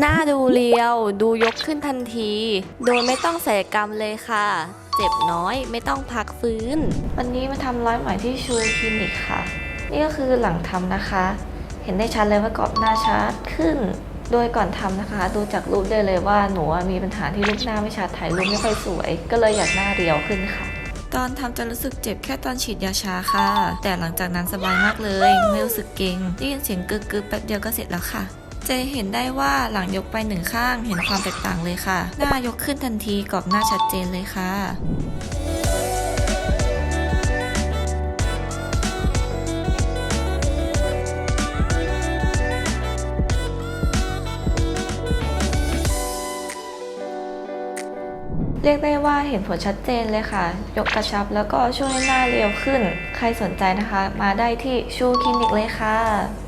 หน้าดูเรียวดูยกขึ้นทันที โดยไม่ต้องใส่กรรมเลยค่ะ เจ็บน้อยไม่ต้องพักฟื้น วันนี้มาทำร้อยไหมที่ชูคลินิกค่ะ นี่ก็คือหลังทำนะคะ เห็นได้ชัดเลยว่ากรอบหน้าชัดขึ้น โดยก่อนทำนะคะ ดูจากรูปได้เลยว่าหนูอะมีปัญหาที่รูปหน้าไม่ชัดถ่ายรูปไม่ค่อยสวย ก็เลยอยากหน้าเรียวขึ้นค่ะตอนทำจะรู้สึกเจ็บแค่ตอนฉีดยาชาค่ะ แต่หลังจากนั้นสบายมากเลย ไม่รู้สึกเกร็งได้ยินเสียงกึกกึกๆแป๊บเดียวก็เสร็จแล้วค่ะ จะเห็นได้ว่าหลังยกไปหนึ่งข้างเห็นความแตกต่างเลยค่ะ หน้ายกขึ้นทันทีกรอบหน้าชัดเจนเลยค่ะเรียกได้ว่าเห็นผลชัดเจนเลยค่ะ ยกกระชับแล้วก็ช่วยให้หน้าเรียวขึ้น ใครสนใจนะคะ มาได้ที่ชูคลินิกเลยค่ะ